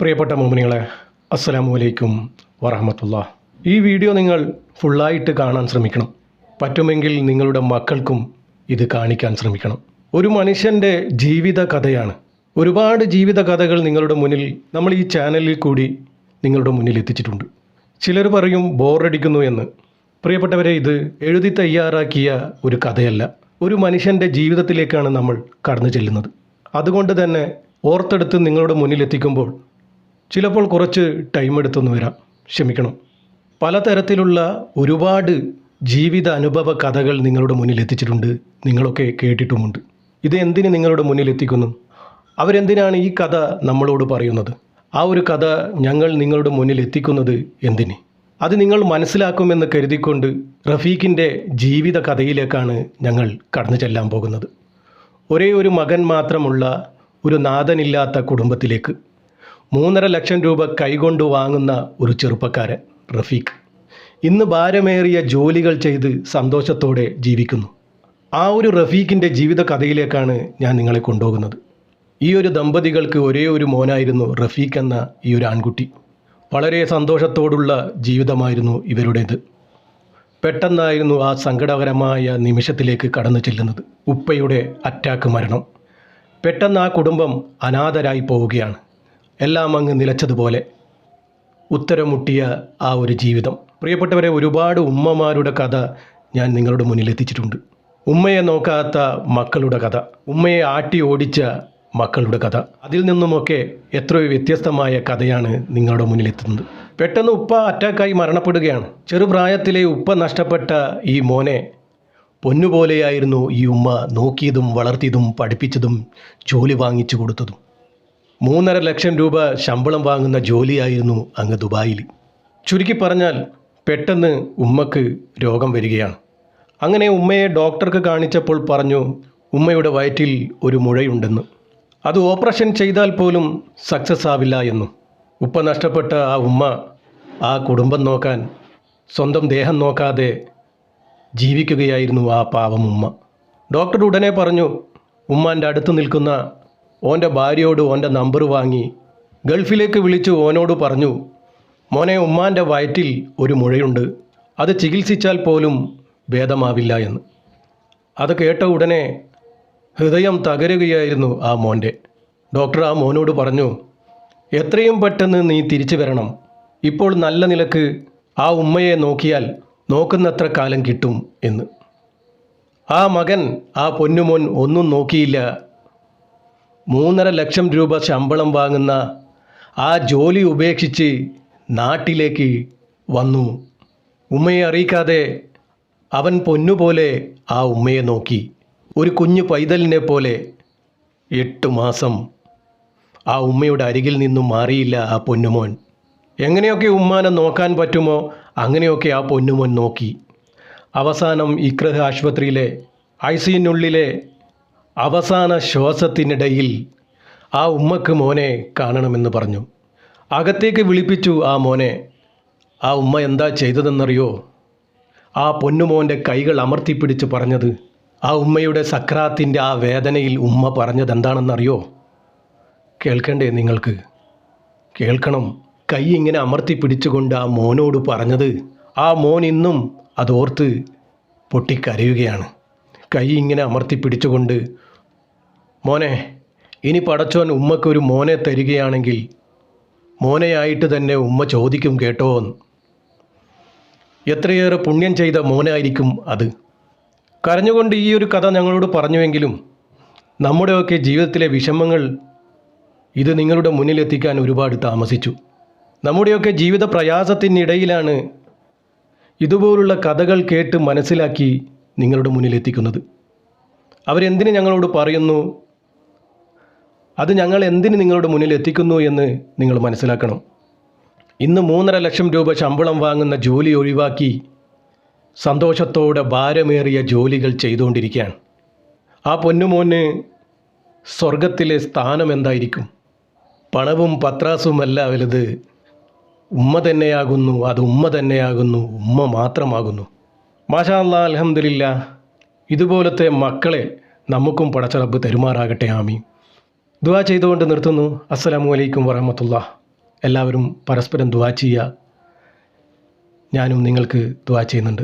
പ്രിയപ്പെട്ട മോമിനികളെ അസ്സലാമു അലൈക്കും വറഹമത്തുള്ള ഈ വീഡിയോ നിങ്ങൾ ഫുള്ളായിട്ട് കാണാൻ ശ്രമിക്കണം. പറ്റുമെങ്കിൽ നിങ്ങളുടെ മക്കൾക്കും ഇത് കാണിക്കാൻ ശ്രമിക്കണം. ഒരു മനുഷ്യന്റെ ജീവിത കഥയാണ് ഒരുപാട് ജീവിത കഥകൾ നിങ്ങളുടെ മുന്നിൽ നമ്മൾ ഈ ചാനലിൽ കൂടി നിങ്ങളുടെ മുന്നിൽ എത്തിച്ചിട്ടുണ്ട്. ചിലർ പറയും ബോറടിക്കുന്നു എന്ന്. പ്രിയപ്പെട്ടവരെ ഇത് എഴുതി തയ്യാറാക്കിയ ഒരു കഥയല്ല. ഒരു മനുഷ്യന്റെ ജീവിതത്തിലേക്കാണ് നമ്മൾ കടന്നു ചെല്ലുന്നത്. അതുകൊണ്ട് തന്നെ ഓർത്തെടുത്ത് നിങ്ങളുടെ മുന്നിൽ എത്തിക്കുമ്പോൾ ചിലപ്പോൾ കുറച്ച് ടൈം എടുത്തൊന്ന് വരാം. ക്ഷമിക്കണം. പലതരത്തിലുള്ള ഒരുപാട് ജീവിത അനുഭവ കഥകൾ നിങ്ങളുടെ മുന്നിൽ എത്തിച്ചിട്ടുണ്ട്. നിങ്ങളൊക്കെ കേട്ടിട്ടുമുണ്ട്. ഇത് എന്തിന് നിങ്ങളുടെ മുന്നിൽ എത്തിക്കുന്നു? അവരെന്തിനാണ് ഈ കഥ നമ്മളോട് പറയുന്നത്? ആ ഒരു കഥ ഞങ്ങൾ നിങ്ങളുടെ മുന്നിൽ എത്തിക്കുന്നത് എന്തിന്? അത് നിങ്ങൾ മനസ്സിലാക്കുമെന്ന് കരുതിക്കൊണ്ട് റഫീഖിന്റെ ജീവിത കഥയിലേക്കാണ് ഞങ്ങൾ കടന്നു ചെല്ലാൻ പോകുന്നത്. ഒരേ ഒരു മകൻ മാത്രമുള്ള ഒരു നാഥനില്ലാത്ത കുടുംബത്തിലേക്ക് മൂന്നര ലക്ഷം രൂപ കൈകൊണ്ട് വാങ്ങുന്ന ഒരു ചെറുപ്പക്കാരൻ റഫീഖ്. ഇന്ന് ഭാരമേറിയ ജോലികൾ ചെയ്ത് സന്തോഷത്തോടെ ജീവിക്കുന്നു. ആ ഒരു റഫീഖിന്റെ ജീവിത കഥയിലേക്കാണ് ഞാൻ നിങ്ങളെ കൊണ്ടുപോകുന്നത്. ഈ ഒരു ദമ്പതികൾക്ക് ഒരേ ഒരു മോനായിരുന്നു റഫീഖ് എന്ന ഈ ഒരു ആൺകുട്ടി. വളരെ സന്തോഷത്തോടുള്ള ജീവിതമായിരുന്നു ഇവരുടേത്. പെട്ടെന്നായിരുന്നു ആ സങ്കടകരമായ നിമിഷത്തിലേക്ക് കടന്നു ചെല്ലുന്നത്. ഉപ്പയുടെ അറ്റാക്ക് മരണം. പെട്ടെന്ന് ആ കുടുംബം അനാഥരായി പോവുകയാണ്. എല്ലാം അങ്ങ് നിലച്ചതുപോലെ ഉത്തരമുട്ടിയ ആ ഒരു ജീവിതം. പ്രിയപ്പെട്ടവരെ ഒരുപാട് ഉമ്മമാരുടെ കഥ ഞാൻ നിങ്ങളുടെ മുന്നിൽ എത്തിച്ചിട്ടുണ്ട്. ഉമ്മയെ നോക്കാത്ത മക്കളുടെ കഥ ഉമ്മയെ ആട്ടി ഓടിച്ച മക്കളുടെ കഥ അതിൽ നിന്നുമൊക്കെ എത്രയോ വ്യത്യസ്തമായ കഥയാണ് നിങ്ങളുടെ മുന്നിലെത്തുന്നത് പെട്ടെന്ന് ഉപ്പ അറ്റാക്കായി മരണപ്പെടുകയാണ്. ചെറുപ്രായത്തിലെ ഉപ്പ നഷ്ടപ്പെട്ട ഈ മോനെ പൊന്നുപോലെയായിരുന്നു ഈ ഉമ്മ നോക്കിയതും വളർത്തിയതും പഠിപ്പിച്ചതും ജോലി വാങ്ങിച്ചു കൊടുത്തതും. മൂന്നര ലക്ഷം രൂപ ശമ്പളം വാങ്ങുന്ന ജോലിയായിരുന്നു അങ്ങ് ദുബായിൽ. ചുരുക്കി പറഞ്ഞാൽ പെട്ടെന്ന് ഉമ്മക്ക് രോഗം വരികയാണ്. അങ്ങനെ ഉമ്മയെ ഡോക്ടർക്ക് കാണിച്ചപ്പോൾ പറഞ്ഞു ഉമ്മയുടെ വയറ്റിൽ ഒരു മുഴയുണ്ടെന്ന്. അത് ഓപ്പറേഷൻ ചെയ്താൽ പോലും സക്സസ് ആവില്ല എന്നും. ഉപ്പ നഷ്ടപ്പെട്ട ആ ഉമ്മ ആ കുടുംബം നോക്കാൻ സ്വന്തം ദേഹം നോക്കാതെ ജീവിക്കുകയായിരുന്നു ആ പാവം ഉമ്മ. ഡോക്ടർ ഉടനെ പറഞ്ഞു ഉമ്മാന്റെ അടുത്ത് നിൽക്കുന്ന ഓന്റെ ഭാര്യയോട് ഓന്റെ നമ്പർ വാങ്ങി ഗൾഫിലേക്ക് വിളിച്ച് ഓനോട് പറഞ്ഞു മോനെ ഉമ്മാന്റെ വയറ്റിൽ ഒരു മുഴയുണ്ട്. അത് ചികിത്സിച്ചാൽ പോലും ഭേദമാവില്ല എന്ന്. അത് കേട്ട ഉടനെ ഹൃദയം തകരുകയായിരുന്നു ആ മോന്റെ. ഡോക്ടർ ആ മോനോട് പറഞ്ഞു എത്രയും പെട്ടെന്ന് നീ തിരിച്ചു വരണം. ഇപ്പോൾ നല്ല നിലയ്ക്ക് ആ ഉമ്മയെ നോക്കിയാൽ നോക്കുന്നത്ര കാലം കിട്ടും എന്ന്. ആ മകൻ ആ പൊന്നുമോൻ ഒന്നും നോക്കിയില്ല. മൂന്നര ലക്ഷം രൂപ ശമ്പളം വാങ്ങുന്ന ആ ജോലി ഉപേക്ഷിച്ച് നാട്ടിലേക്ക് വന്നു. ഉമ്മയെ അറിയിക്കാതെ അവൻ പൊന്നുപോലെ ആ ഉമ്മയെ നോക്കി. ഒരു കുഞ്ഞു പൈതലിനെ പോലെ എട്ട് മാസം ആ ഉമ്മയുടെ അരികിൽ നിന്നും മാറിയില്ല ആ പൊന്നുമോൻ. എങ്ങനെയൊക്കെ ഉമ്മാനെ നോക്കാൻ പറ്റുമോ അങ്ങനെയൊക്കെ ആ പൊന്നുമോൻ നോക്കി. അവസാനം ഇക്രഹ ആശുപത്രിയിലെ ഐ സിയിനുള്ളിലെ അവസാന ശ്വാസത്തിനിടയിൽ ആ ഉമ്മക്ക് മോനെ കാണണമെന്ന് പറഞ്ഞു. അകത്തേക്ക് വിളിപ്പിച്ചു ആ മോനെ ആ ഉമ്മ എന്താ ചെയ്തതെന്നറിയോ? ആ പൊന്നുമോന്റെ കൈകൾ അമർത്തിപ്പിടിച്ച് പറഞ്ഞത് ആ ഉമ്മയുടെ സക്രാത്തിന്റെ ആ വേദനയിൽ ഉമ്മ പറഞ്ഞത് എന്താണെന്നറിയോ? കേൾക്കണ്ടേ നിങ്ങൾക്ക്? കേൾക്കണം. കൈ ഇങ്ങനെ അമർത്തി പിടിച്ചുകൊണ്ട് ആ മോനോട് പറഞ്ഞത് ആ മോൻ ഇന്നും അതോർത്ത് പൊട്ടിക്കരയുകയാണ്. കൈ ഇങ്ങനെ അമർത്തി പിടിച്ചുകൊണ്ട് മോനെ ഇനി പടച്ചോൻ ഉമ്മക്കൊരു മോനെ തരികയാണെങ്കിൽ മോനെയായിട്ട് തന്നെ ഉമ്മ ചോദിക്കും കേട്ടോ എന്ന്. എത്രയേറെ പുണ്യം ചെയ്ത മോനായിരിക്കും അത്. കരഞ്ഞുകൊണ്ട് ഈ ഒരു കഥ ഞങ്ങളോട് പറഞ്ഞുവെങ്കിലും നമ്മുടെയൊക്കെ ജീവിതത്തിലെ വിഷമങ്ങൾ ഇത് നിങ്ങളുടെ മുന്നിലെത്തിക്കാൻ ഒരുപാട് താമസിച്ചു. നമ്മുടെയൊക്കെ ജീവിത പ്രയാസത്തിനിടയിലാണ് ഇതുപോലുള്ള കഥകൾ കേട്ട് മനസ്സിലാക്കി നിങ്ങളുടെ മുന്നിൽ മുന്നിലെത്തിക്കുന്നത് അവരെന്തിന് ഞങ്ങളോട് പറയുന്നു? അത് ഞങ്ങൾ എന്തിന് നിങ്ങളുടെ മുന്നിൽ എത്തിക്കുന്നു എന്ന് നിങ്ങൾ മനസ്സിലാക്കണം. ഇന്ന് മൂന്നര ലക്ഷം രൂപ ശമ്പളം വാങ്ങുന്ന ജോലി ഒഴിവാക്കി സന്തോഷത്തോടെ ഭാരമേറിയ ജോലികൾ ചെയ്തുകൊണ്ടിരിക്കുകയാണ്. ആ പൊന്നുമോന് സ്വർഗത്തിലെ സ്ഥാനം എന്തായിരിക്കും? പണവും പത്രാസുമല്ല വലുത്. ഉമ്മ തന്നെയാകുന്നു അത് ഉമ്മ തന്നെയാകുന്നു ഉമ്മ മാത്രമാകുന്നു. മാഷാ അലഹമില്ല ഇതുപോലത്തെ മക്കളെ നമുക്കും പടച്ചറബ് തരുമാറാകട്ടെ ആമി ദുവാ ചെയ്തുകൊണ്ട് നിർത്തുന്നു. അസ്സലാമു അലൈക്കും വറഹമത്തുള്ള എല്ലാവരും പരസ്പരം ദുവാ ചെയ്യുക. ഞാനും നിങ്ങൾക്ക് ദുവാ ചെയ്യുന്നുണ്ട്.